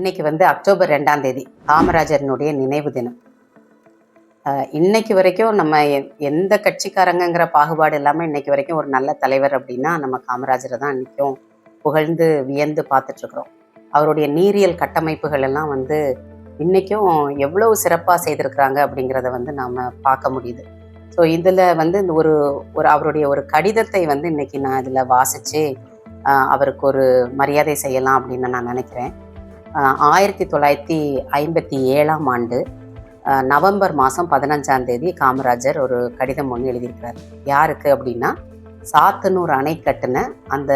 இன்னைக்கு வந்து அக்டோபர் ரெண்டாம் தேதி காமராஜரினுடைய நினைவு தினம். இன்னைக்கு வரைக்கும் நம்ம எந்த கட்சிக்காரங்கங்கிற பாகுபாடு இல்லாமல் இன்னைக்கு வரைக்கும் ஒரு நல்ல தலைவர் அப்படின்னா நம்ம காமராஜரை தான் இன்னைக்கும் புகழ்ந்து வியந்து பார்த்துட்ருக்குறோம். அவருடைய நீரியல் கட்டமைப்புகள் எல்லாம் வந்து இன்றைக்கும் எவ்வளவு சிறப்பாக செய்திருக்கிறாங்க அப்படிங்கிறத வந்து நாம் பார்க்க முடியுது. ஸோ இதில் வந்து இந்த ஒரு ஒரு அவருடைய ஒரு கடிதத்தை வந்து இன்னைக்கு நான் இதில் வாசித்து அவருக்கு ஒரு மரியாதை செய்யலாம் அப்படின்னு நான் நினைக்கிறேன். ஆயிரத்தி தொள்ளாயிரத்தி ஐம்பத்தி ஏழாம் ஆண்டு நவம்பர் மாதம் பதினஞ்சாம் தேதி காமராஜர் ஒரு கடிதம் ஒன்று எழுதியிருக்கிறார் யாருக்கு அப்படின்னா சாத்தனூர் அணை கட்டின அந்த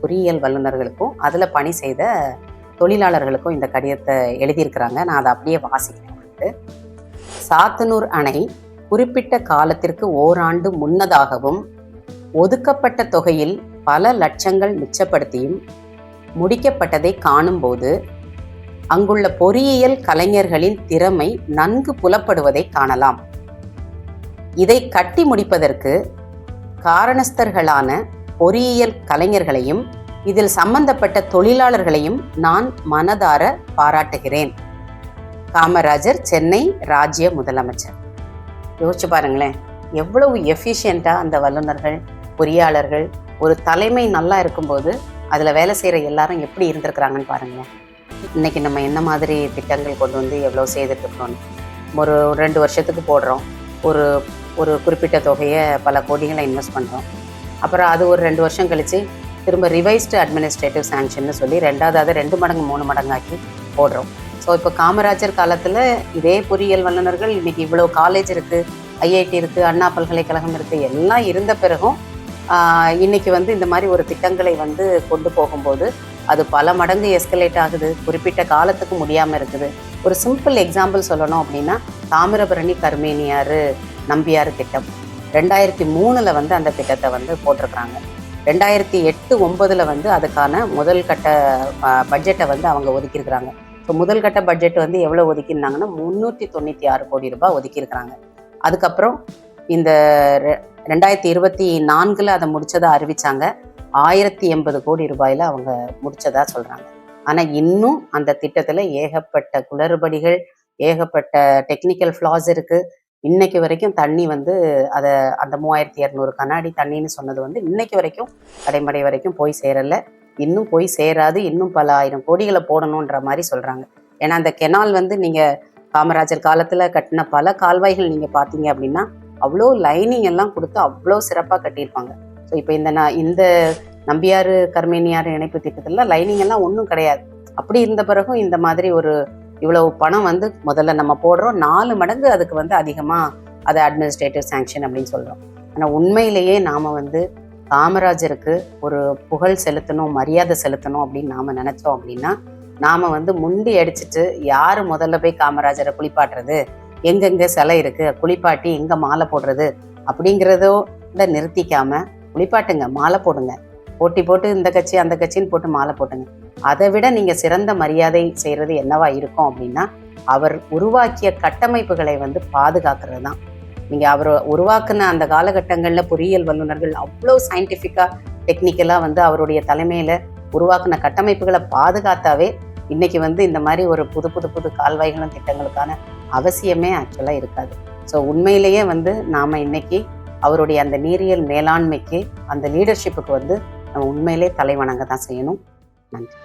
பொறியியல் வல்லுநர்களுக்கும் அதில் பணி செய்த தொழிலாளர்களுக்கும் இந்த கடிதத்தை எழுதியிருக்கிறாங்க நான் அதை அப்படியே வாசிக்கிறேன் உங்களுக்கு. சாத்தனூர் அணை குறிப்பிட்ட காலத்திற்கு ஓராண்டு முன்னதாகவும் ஒதுக்கப்பட்ட தொகையில் பல லட்சங்கள் மிச்சப்படுத்தியும் முடிக்கப்பட்டதை காணும்போது அங்குள்ள பொறியியல் கலைஞர்களின் திறமை நன்கு புலப்படுவதை காணலாம். இதை கட்டி முடிப்பதற்கு காரணஸ்தர்களான பொறியியல் கலைஞர்களையும் இதில் சம்பந்தப்பட்ட தொழிலாளர்களையும் நான் மனதார பாராட்டுகிறேன். காமராஜர் சென்னை ராஜ்ய முதலமைச்சர். யோசிச்சு பாருங்களேன் எவ்வளவு எஃபிஷியண்ட்டாக அந்த வல்லுநர்கள் பொறியாளர்கள் ஒரு தலைமை நல்லா இருக்கும்போது அதில் வேலை செய்கிற எல்லாரும் எப்படி இருந்திருக்கிறாங்கன்னு பாருங்களேன். இன்னைக்கு நம்ம என்ன மாதிரி திட்டங்கள் கொண்டு வந்து எவ்வளோ செய்துட்டுருக்கோன்னு ஒரு ரெண்டு வருஷத்துக்கு போடுறோம். ஒரு ஒரு குறிப்பிட்ட தொகையை பல கோடிகளை இன்வெஸ்ட் பண்ணுறோம் அப்புறம் அது ஒரு ரெண்டு வருஷம் கழித்து திரும்ப ரிவைஸ்டு அட்மினிஸ்ட்ரேட்டிவ் சாங்ஷன்னு சொல்லி ரெண்டாவது அதை ரெண்டு மடங்கு மூணு மடங்காக்கி போடுறோம். ஸோ இப்போ காமராஜர் காலத்தில் இதே பொறியியல் வல்லுநர்கள் இன்றைக்கி இவ்வளோ காலேஜ் இருக்குது ஐஐடி இருக்குது அண்ணா பல்கலைக்கழகம் இருக்குது எல்லாம் இருந்த பிறகும் இன்றைக்கி வந்து இந்த மாதிரி ஒரு திட்டங்களை வந்து கொண்டு போகும்போது அது பல மடங்கு எஸ்கலேட் ஆகுது. குறிப்பிட்ட காலத்துக்கு முடியாமல் இருக்குது. ஒரு சிம்பிள் எக்ஸாம்பிள் சொல்லணும் அப்படின்னா தாமிரபரணி கர்மேனியார் நம்பியார் திட்டம். ரெண்டாயிரத்தி மூணில் வந்து அந்த திட்டத்தை வந்து போட்டிருக்கிறாங்க. ரெண்டாயிரத்தி எட்டு ஒம்பதில் வந்து அதுக்கான முதல் கட்ட பட்ஜெட்டை வந்து அவங்க ஒதுக்கியிருக்கிறாங்க. ஸோ முதல் கட்ட பட்ஜெட் வந்து எவ்வளோ ஒதுக்கியிருந்தாங்கன்னா முந்நூற்றி தொண்ணூற்றி ஆறு கோடி ரூபாய் ஒதுக்கியிருக்கிறாங்க. அதுக்கப்புறம் இந்த ரெ- ரெண்டாயிரத்தி இருபத்தி நான்கில் அதை முடித்ததை அறிவித்தாங்க ஆயிரத்தி எண்பது கோடி ரூபாயில் அவங்க முடித்ததாக சொல்கிறாங்க ஆனால் இன்னும் அந்த திட்டத்தில் ஏகப்பட்ட குளறுபடிகள் ஏகப்பட்ட டெக்னிக்கல் ஃப்ளாஸ் இருக்குது இன்னைக்கு வரைக்கும் தண்ணி வந்து அதை அந்த மூவாயிரத்தி இரநூறு கண்ணாடி தண்ணின்னு சொன்னது வந்து இன்னைக்கு வரைக்கும் கடைமடை வரைக்கும் போய் சேரல. இன்னும் போய் சேராது. இன்னும் பல ஆயிரம் கோடிகளை போடணுன்ற மாதிரி சொல்கிறாங்க ஏன்னா அந்த கெனால் வந்து நீங்கள் காமராஜர் காலத்தில் கட்டின பல கால்வாய்கள் நீங்கள் பார்த்தீங்க அப்படின்னா அவ்வளோ லைனிங் எல்லாம் கொடுத்து அவ்வளோ சிறப்பாக கட்டியிருப்பாங்க. இப்போ இந்த நான் இந்த நம்பியாறு கர்மேனியார் இணைப்பு திட்டத்தில் லைனிங் எல்லாம் ஒன்றும் கிடையாது. அப்படி இருந்த பிறகும் இந்த மாதிரி ஒரு இவ்வளவு பணம் வந்து முதல்ல நம்ம போடுறோம். நாலு மடங்கு அதுக்கு வந்து அதிகமாக அதை அட்மினிஸ்ட்ரேட்டிவ் சேங்ஷன் அப்படின்னு சொல்கிறோம் ஆனால் உண்மையிலேயே நாம் வந்து காமராஜருக்கு ஒரு புகழ் செலுத்தணும் மரியாதை செலுத்தணும் அப்படின்னு நாம் நினச்சோம் அப்படின்னா நாம் வந்து முண்டி அடிச்சுட்டு யார் முதல்ல போய் காமராஜரை குளிப்பாட்டுறது? எங்கெங்கே சிலை இருக்குது குளிப்பாட்டி எங்கே மாலை போடுறது? அப்படிங்கிறதோட நிறுத்திக்காமல் குளிப்பாட்டுங்க மாலை போடுங்க. போட்டி போட்டு இந்த கட்சி அந்த கட்சின்னு போட்டு மாலை போட்டுங்க. அதை விட நீங்கள் சிறந்த மரியாதை செய்கிறது என்னவா இருக்கும் அப்படின்னா அவர் உருவாக்கிய கட்டமைப்புகளை வந்து பாதுகாக்கிறது தான் நீங்கள் அவர் உருவாக்குன அந்த காலகட்டங்களில் பொறியியல் வல்லுநர்கள் அவ்வளோ சயின்டிஃபிக்காக டெக்னிக்கலாக வந்து அவருடைய தலைமையில் உருவாக்குன கட்டமைப்புகளை பாதுகாத்தாவே இன்னைக்கு வந்து இந்த மாதிரி ஒரு புது புது புது கால்வாய்களும் திட்டங்களுக்கான அவசியமே ஆக்சுவலாக இருக்காது. ஸோ உண்மையிலேயே வந்து நாம் இன்னைக்கு அவருடைய அந்த நீரியல் மேலாண்மைக்கு அந்த லீடர்ஷிப்புக்கு வந்து நம்ம உண்மையிலே தலை வணங்க தான் செய்யணும். நன்றி.